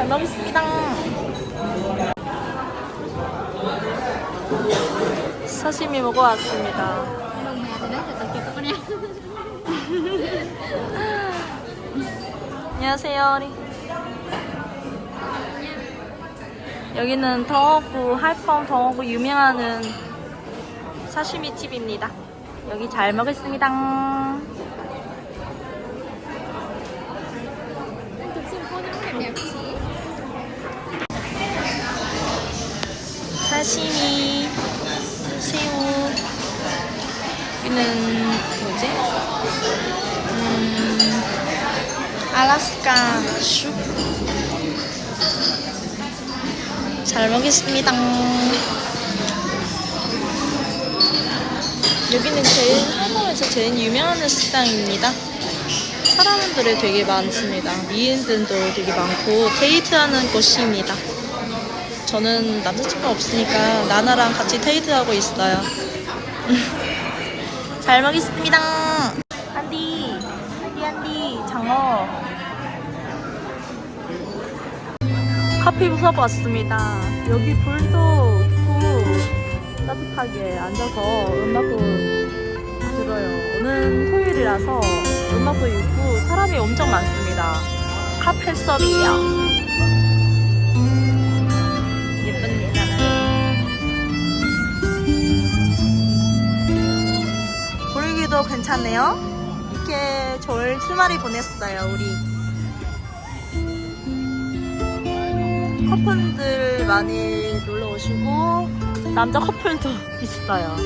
잘 먹겠습니다. 사시미 먹어 왔습니다. 안녕하세요. 여기는 덩어구 할펑 덩어구 유명하는 사시미 집입니다. 여기 잘 먹겠습니다. 사시미, 새우. 여기는 뭐지? 음, 알라스카 슈. 잘 먹겠습니다. 여기는 제일 한국에서 제일 유명한 식당입니다. 사람들이 되게 많습니다. 미인들도 되게 많고 데이트하는 곳입니다. 저는 남자친구가 없으니까 나나랑 같이 데이트하고 있어요. 잘 먹겠습니다. 한디, 한디, 한디, 장어. 커피 부숴봤습니다. 여기 불도 켜고 따뜻하게 앉아서 음악도 들어요. 오늘 토요일이라서 음악도 있고 사람이 엄청 많습니다. 카페. 예쁩 분위기도 괜찮네요. 이렇게 좋을 주말이 보냈어요, 우리. 커플들 많이 놀러 오시고, 남자 커플도 있어요.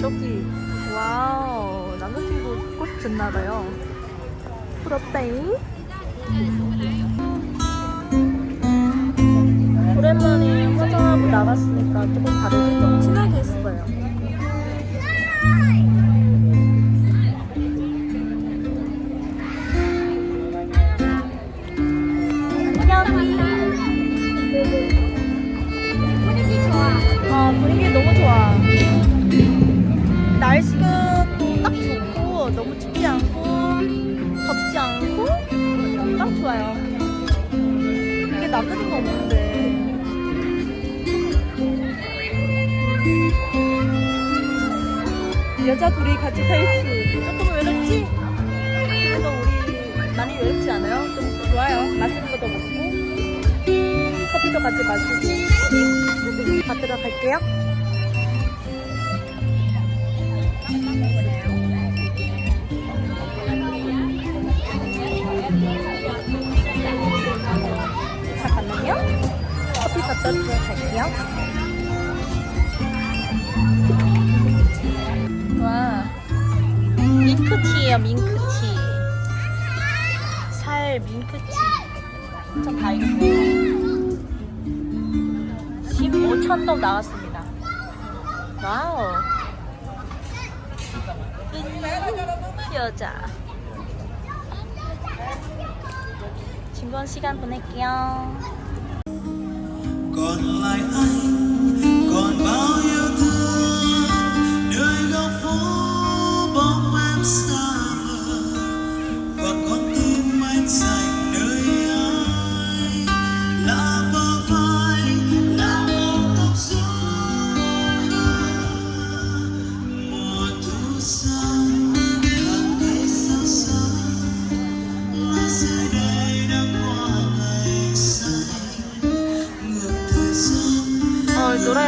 저기, 와우. 남자친구 꽃 줬나봐요. 부럽다잉. 오랜만에 화장하고 나갔으니까 조금 다르게 좀 진하게 했어요. 분위기 좋아 아, 분위기 너무 좋아. 이게 남자친구 없는데. 여자 둘이 같이 데이트. 조금 외롭지? 그래도 우리 많이 외롭지 않아요? 좀 좋아요. 맛있는 것도 먹고, 커피도 같이 마시고. 받으러 갈게요. 주러 갈게요. 와, 밍크티예요, 밍크티. 살 밍크티. 좀 달겠네요. 15,000동 나왔습니다. 와우. 은 여자. 즐거운 시간 보낼게요. Còn lại anh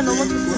너무 좋습니다.